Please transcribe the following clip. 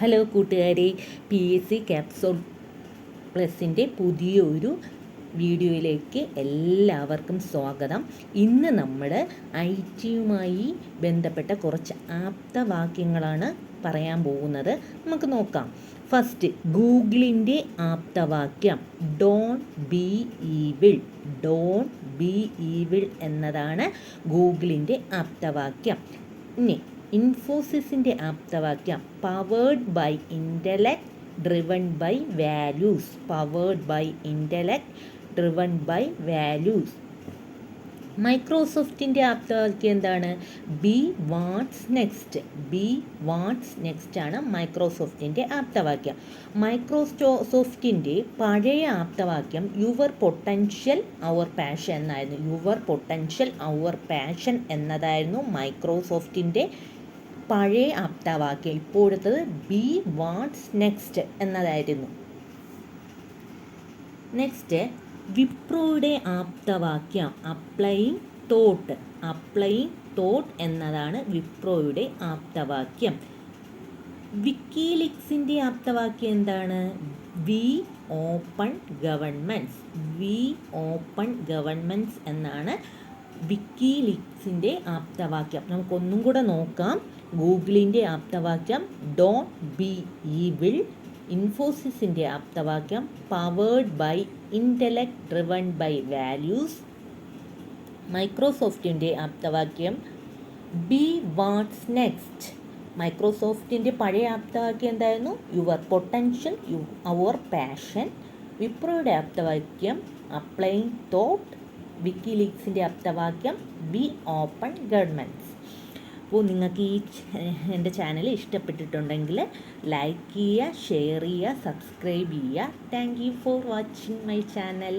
Hello കൂട്ടുകാരെ. P S C capsule പ്ലസിന്റെ പുതിയൊരു വീഡിയോയിലേക്ക് എല്ലാവർക്കും സ്വാഗതം. ഇന്ന് നമ്മൾ ഐ ടിയുമായി ബന്ധപ്പെട്ട കുറച്ച് ആപ്തവാക്യങ്ങളാണ് പറയാൻ പോകുന്നത്. നമുക്ക് നോക്കാം. ഫസ്റ്റ് ഗൂഗിളിന്റെ ആപ്തവാക്യം don't be evil don't be evil എന്നതാണ് ഗൂഗിളിന്റെ ആപ്തവാക്യം ഇനി ഇൻഫോസിസിന്റെ ആപ്തവാക്യം powered by intellect driven by values powered by intellect driven by values മൈക്രോസോഫ്റ്റിന്റെ ആപ്തവാക്യം എന്താണ്? Be what's next be what's next ആണ് മൈക്രോസോഫ്റ്റിന്റെ ആപ്തവാക്യം. മൈക്രോസോഫ്റ്റിന്റെ പഴയ ആപ്തവാക്യം യുവർ പൊട്ടൻഷ്യൽ അവർ പാഷൻ എന്നായിരുന്നു. യുവർ പൊട്ടൻഷ്യൽ അവർ പാഷൻ എന്നതായിരുന്നു മൈക്രോസോഫ്റ്റിന്റെ പഴയ ആപ്തവാക്യം ഇപ്പോഴത്തത് ബി വാട്ട്സ് നെക്സ്റ്റ് എന്നതായിരുന്നു. നെക്സ്റ്റ് വിപ്രോയുടെ ആപ്തവാക്യം അപ്ലൈയിങ് തോട്ട് അപ്ലൈയിങ് തോട്ട് എന്നതാണ് വിപ്രോയുടെ ആപ്തവാക്യം വിക്കിലിക്സിന്റെ ആപ്തവാക്യം എന്താണ്? We open governments we open governments എന്നാണ് വിക്കിലിക്സിന്റെ ആപ്തവാക്യം നമുക്കൊന്നും കൂടെ നോക്കാം. ഗൂഗിളിന്റെ ആപ്തവാക്യം ഡോൺ ബി ഈ വിൽ ഇൻഫോസിസിന്റെ ആപ്തവാക്യം powered by intellect driven by values മൈക്രോസോഫ്റ്റിന്റെ ആപ്തവാക്യം ബി വാട്ട്സ് നെക്സ്റ്റ്. മൈക്രോസോഫ്റ്റിന്റെ പഴയ ആപ്തവാക്യം എന്തായിരുന്നു? Your potential you our passion. വിപ്രോയുടെ ആപ്തവാക്യം അപ്ലൈങ് തോട്ട്. വിക്കിലീക്സിന്റെ ആപ്തവാക്യം ബി ഓപ്പൺ ഗവൺമെന്റ്സ്. അപ്പോൾ നിങ്ങൾക്ക് ഈ എന്റെ ചാനൽ ഇഷ്ടപ്പെട്ടിട്ടുണ്ടെങ്കിൽ ലൈക്ക് ചെയ്യുക ഷെയർ ചെയ്യുക സബ്സ്ക്രൈബ് ചെയ്യുക. Thank you for watching my channel